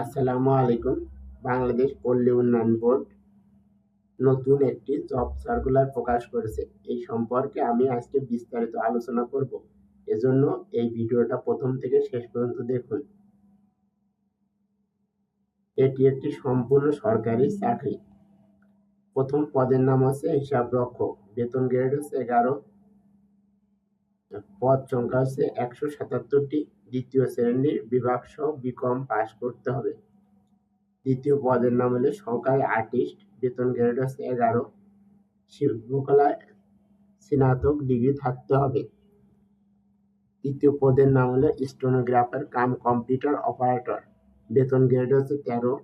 আসসালামু আলাইকুম, বাংলাদেশ পল্লী উন্নয়ন বোর্ড নতুন একটি জব সার্কুলার প্রকাশ করেছে। এই সম্পর্কে আমি আজকে বিস্তারিত আলোচনা করব। এজন্য এই ভিডিওটা প্রথম থেকে শেষ পর্যন্ত দেখুন। এটি একটি সম্পূর্ণ সরকারি চাকরি। প্রথম পদের নাম আছে হিসাব রক্ষক। বেতন গ্রেড হচ্ছে এগারো। পদ সংখ্যা হচ্ছে একশো সাতাত্তরটি। দ্বিতীয় শ্রেণির বিভাগ সহ বিকম পাশ করতে হবে। দ্বিতীয় পদের নাম হলো সহকারী আর্টিস্ট বেতন গ্রেড হচ্ছে এগারো। শিল্পকলায় স্নাতক ডিগ্রি থাকতে হবে। তৃতীয় পদের নাম হলো স্টোনোগ্রাফার কাম কম্পিউটার অপারেটর বেতন গ্রেড হচ্ছে তেরো।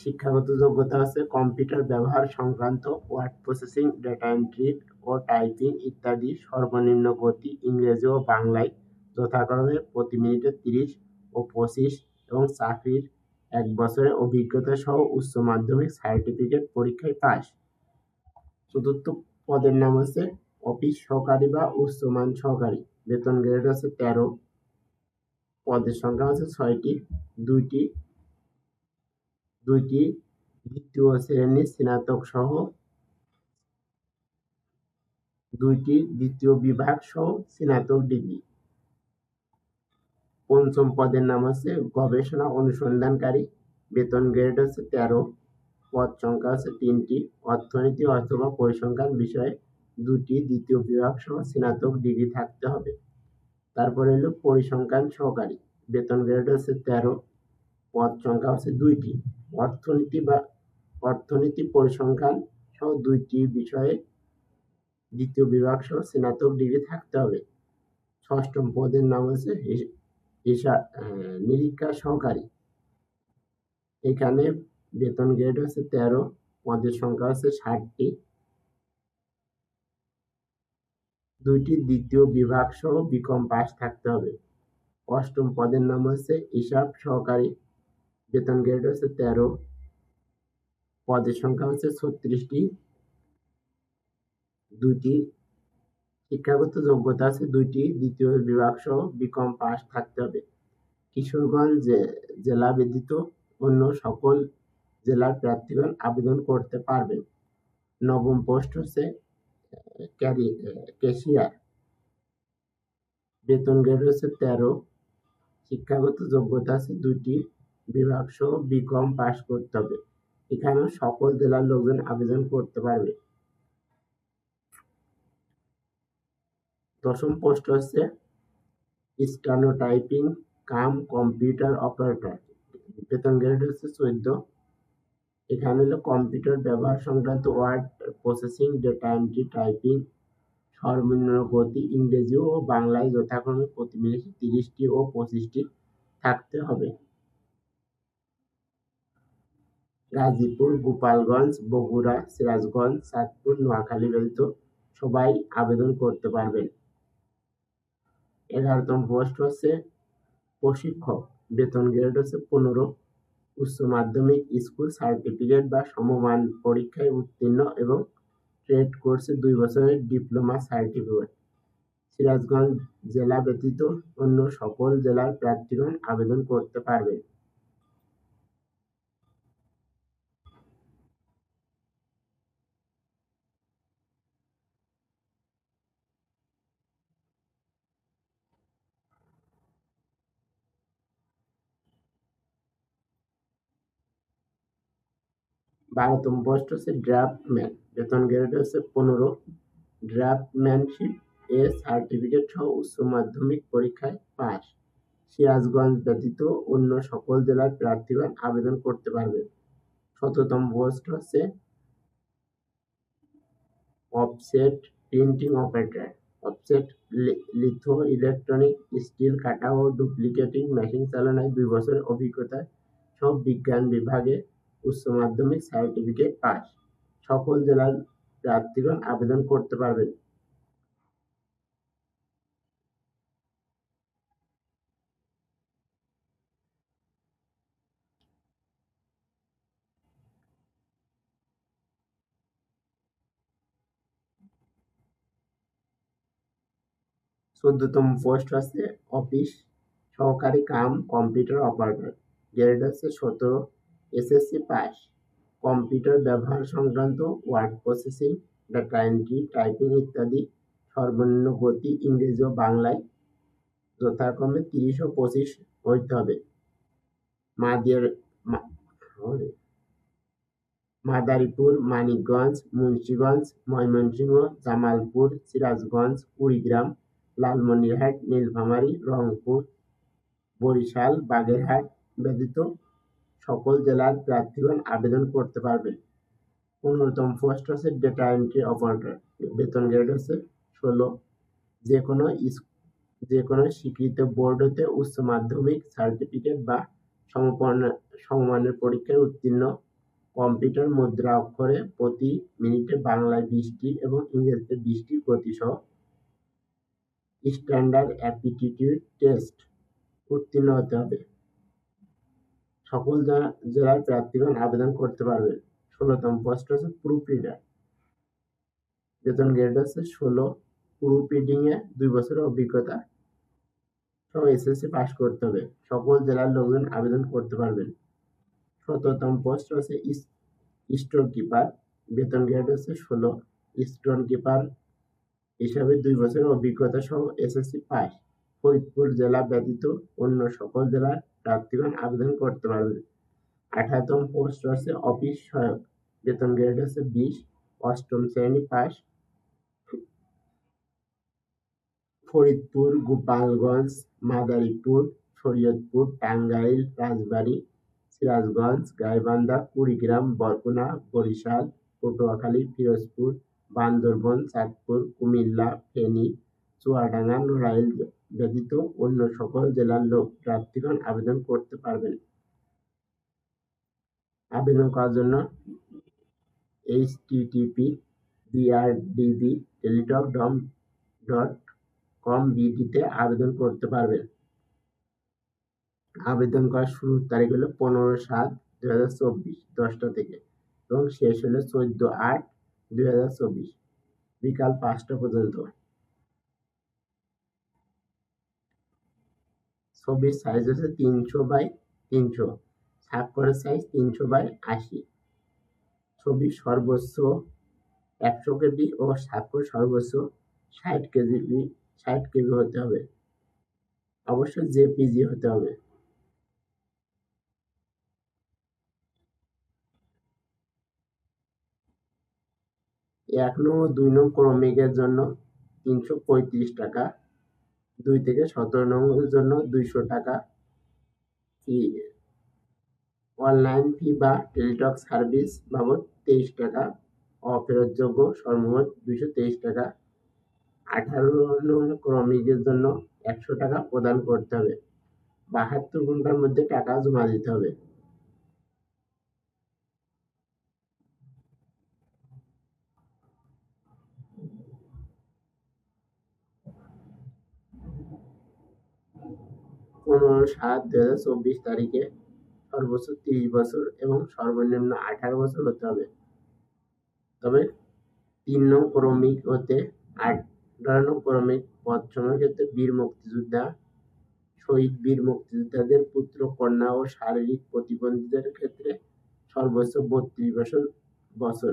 শিক্ষাগত যোগ্যতা আছে কম্পিউটার ব্যবহার সংক্রান্ত ওয়ার্ড প্রসেসিং ডেটা এন্ট্রি ও টাইপিং ইত্যাদি সর্বনিম্ন গতি ইংরেজি ও বাংলায় যথাক্রমে প্রতি মিনিটে তিরিশ ও পঁচিশ এবং চাকরির এক বছরের অভিজ্ঞতা সহ উচ্চ মাধ্যমিক সার্টিফিকেট পরীক্ষায় পাস চতুর্থ পদের নাম হচ্ছে অফিস সহকারী বা উচ্চমান সহকারী। বেতন গ্রেড হচ্ছে তেরো। পদের সংখ্যা হচ্ছে ছয়টি। দুইটি দুইটি দ্বিতীয় শ্রেণির স্নাতক সহ দুইটি দ্বিতীয় বিভাগ সহ স্নাতক ডিগ্রি। পঞ্চম পদের নাম হচ্ছে গবেষণা, অনুসন্ধানকারী, বেতন গ্রেড হচ্ছে তেরো, পদ সংখ্যা হচ্ছে তিনটি, অর্থনীতি অথবা পরিসংখ্যান বিষয়ে দুটি, দ্বিতীয় বিভাগ সহ স্নাতক ডিগ্রি থাকতে হবে। তারপরে হলো পরিসংখ্যান সহকারী, বেতন গ্রেড হচ্ছে তেরো, পদ সংখ্যা হচ্ছে দুইটি। অর্থনীতি বা অর্থনীতি পরিসংখ্যান সহ দুইটি বিষয়ে দ্বিতীয় বিভাগ সহ স্নাতক ডিগ্রি থাকতে হবে। ষষ্ঠম পদের নাম হচ্ছে হিসাব নিরীক্ষা সহকারী এখানে বেতন গ্রেড হচ্ছে তেরো, পদের সংখ্যা হচ্ছে ষাটটি। দুইটি দ্বিতীয় বিভাগ সহ বিকম পাস থাকতে হবে। অষ্টম পদের নাম হচ্ছে হিসাব সহকারী। বেতন গ্রেড হচ্ছে তেরো, পদের সংখ্যা হচ্ছে ছত্রিশটি। দুইটি শিক্ষাগত যোগ্যতা আছে দুইটি। দ্বিতীয় বিভাগ সহ বিকম পাস থাকতে হবে। কিশোরগঞ্জ জেলা ব্যতীত অন্য সকল জেলার প্রার্থীগণ আবেদন করতে পারবেন। নবম পোস্ট হচ্ছে ক্যাশিয়ার বেতন গ্রেড হচ্ছে তেরো। শিক্ষাগত যোগ্যতা আছে দুইটি। বিভাগ সহ বিকম পাস করতে হবে। এখানেও সকল জেলার লোকজন আবেদন করতে পারবে। দশম পোস্ট হচ্ছে steno typing cum computer operator. বেতন গ্রেড হচ্ছে চোদ্দ। এখানে হলো কম্পিউটার ব্যবহার সংক্রান্ত word processing data entry typing সর্বনিম্ন গতি, ইংরেজি ও বাংলায় যথাক্রমে প্রতি মিনিটে তিরিশটি ও পঁচিশটি থাকতে হবে। গাজীপুর, গোপালগঞ্জ, বগুড়া, সিরাজগঞ্জ, চাঁদপুর, নোয়াখালী ব্যতীত সবাই আবেদন করতে পারবেন। এগারোতম পোস্ট হচ্ছে প্রশিক্ষক। বেতন গ্রেড হচ্ছে পনেরো। উচ্চ মাধ্যমিক স্কুল সার্টিফিকেট বা সমমান পরীক্ষায় উত্তীর্ণ এবং ট্রেড কোর্সে দুই বছরের ডিপ্লোমা সার্টিফিকেট সিরাজগঞ্জ জেলা ব্যতীত অন্য সকল জেলার প্রার্থীগণ আবেদন করতে পারবেন। বারোতম পোস্ট হচ্ছে ড্রাফটম্যান। বেতন গ্রেড হচ্ছে পনেরো। ড্রাফটম্যানশিপ এর সার্টিফিকেট সহ উচ্চ মাধ্যমিক পরীক্ষায় পাস সিরাজগঞ্জ ব্যতীত অন্য সকল জেলার প্রার্থীগণ আবেদন করতে পারবে। শততম পোস্ট হচ্ছে offset printing operator. Offset litho electronic steel কাটা ও ডুপ্লিকেটিং মেশিন চালনায় দুই বছরের অভিজ্ঞতা সব বিজ্ঞান বিভাগে উচ্চ মাধ্যমিক সার্টিফিকেট পাস সকল জেলার প্রার্থীগণ আবেদন করতে পারবেন। চোদ্দতম পোস্ট আছে, অফিস, সহকারী কাম, কম্পিউটার অপারেটর। গ্রেড হচ্ছে সতেরো। এসএসসি পাস কম্পিউটার ব্যবহার সংক্রান্ত word processing data entry typing ইত্যাদি সর্বনিম্ন গতি ইংরেজি ও বাংলায় যথাক্রমে তিরিশ ও পঁচিশ হইতে হবে। মাদের মা- মাদারীপুর, মানিকগঞ্জ, মুন্সিগঞ্জ, ময়মনসিংহ, জামালপুর, সিরাজগঞ্জ, কুড়িগ্রাম, লালমনিরহাট, নীলফামারী, রংপুর, বরিশাল, বাগেরহাট ব্যতীত সকল জেলার প্রার্থীগণ আবেদন করতে পারবেন পনেরোতম পোস্ট হচ্ছে ডেটা এন্ট্রি অপারেটর বেতন গ্রেড হচ্ছে ষোলো। যে কোনো যে কোনো স্বীকৃত বোর্ড হতে উচ্চ মাধ্যমিক সার্টিফিকেট বা সমপর্ণ, সমমানের পরীক্ষায় উত্তীর্ণ। কম্পিউটার মুদ্রা অক্ষরে প্রতি মিনিটে বাংলায় বৃষ্টি এবং ইংরেজিতে বিশটি গতিসহ স্ট্যান্ডার্ড অ্যাপটিটিউড টেস্ট উত্তীর্ণ হতে হবে। সকল জেলা- জেলার প্রার্থীগণ আবেদন করতে পারবেন ষোলোতম পোস্ট হচ্ছে প্রুফ রিডার বেতন গ্রেড হচ্ছে ষোলো। প্রুফ রিডিং এ দুই বছরের অভিজ্ঞতা সব এসএসসি পাস করতে হবে। সকল জেলার লোকজন আবেদন করতে পারবেন সতেরোতম পোস্ট হচ্ছে স্টোর কিপার। বেতন গ্রেড হচ্ছে ষোলো। স্টোর কিপার হিসাবে দুই বছরের অভিজ্ঞতা সহ এসএসসি পাস ফরিদপুর জেলা ব্যতীত অন্য সকল জেলার প্রার্থীগণ আবেদন করতে পারবেন আঠারোতম পোস্ট আছে অফিস সহায়ক, বেতন গ্রেড আছে বিশ, অষ্টম শ্রেণি পাস। ফরিদপুর, গোপালগঞ্জ, মাদারীপুর, শরীয়তপুর, টাঙ্গাইল, রাজবাড়ী, সিরাজগঞ্জ, গাইবান্ধা, কুড়িগ্রাম, বরগুনা, বরিশাল, পটুয়াখালী, পিরোজপুর, বান্দরবন, চাঁদপুর, কুমিল্লা, ফেনী চুয়াডাঙ্গা নড়াইল ব্যতীত অন্য সকল জেলার লোক প্রার্থীগণ আবেদন করতে পারবেন। আবেদন করার জন্য এইচ টিটিপি বিআরডিবি টেলিটক ডম ডট কম বিডিতে আবেদন করতে পারবেন। আবেদন করার শুরুর তারিখ হলো পনেরো সাত দুই হাজার চব্বিশ, দশটা থেকে এবং শেষ হলো চোদ্দ আট দুই হাজার চব্বিশ, বিকাল পাঁচটা পর্যন্ত। ছবির সাইজ হচ্ছে তিনশো বাই তিনশো। স্বাক্ষরের সাইজ তিনশো বাই আশি। ছবি সর্বোচ্চ একশো কেবি ও স্বাক্ষর সর্বোচ্চ ষাট কেজি ষাট কেবি হতে হবে। অবশ্যই জেপিজি হতে হবে। এক নম্বর দুই নং ক্রমিকের জন্য তিনশো পঁয়ত্রিশ টাকা। দুই থেকে সতেরো নম্বরের জন্য দুইশো টাকা ফি অনলাইন ফি বা টেলিটক সার্ভিস বাবদ তেইশ টাকা অফেরতযোগ্য সর্বমোট দুইশো তেইশ টাকা। আঠারো নং ক্রমিকের জন্য একশো টাকা প্রদান করতে হবে। বাহাত্তর ঘণ্টার মধ্যে টাকা জমা দিতে হবে। পনেরো সাত হাজার চব্বিশ তারিখে সর্বোচ্চ তিরিশ বছর এবং সর্বনিম্ন আঠারো বছর হতে হবে। তবে তিন নং ক্রমিক হতে আঠারো নং ক্রমিক পদ সময়ের ক্ষেত্রে বীর মুক্তিযোদ্ধা, শহীদ বীর মুক্তিযোদ্ধাদের পুত্র, কন্যা ও শারীরিক প্রতিবন্ধীদের ক্ষেত্রে সর্বোচ্চ বত্রিশ বছর বছর।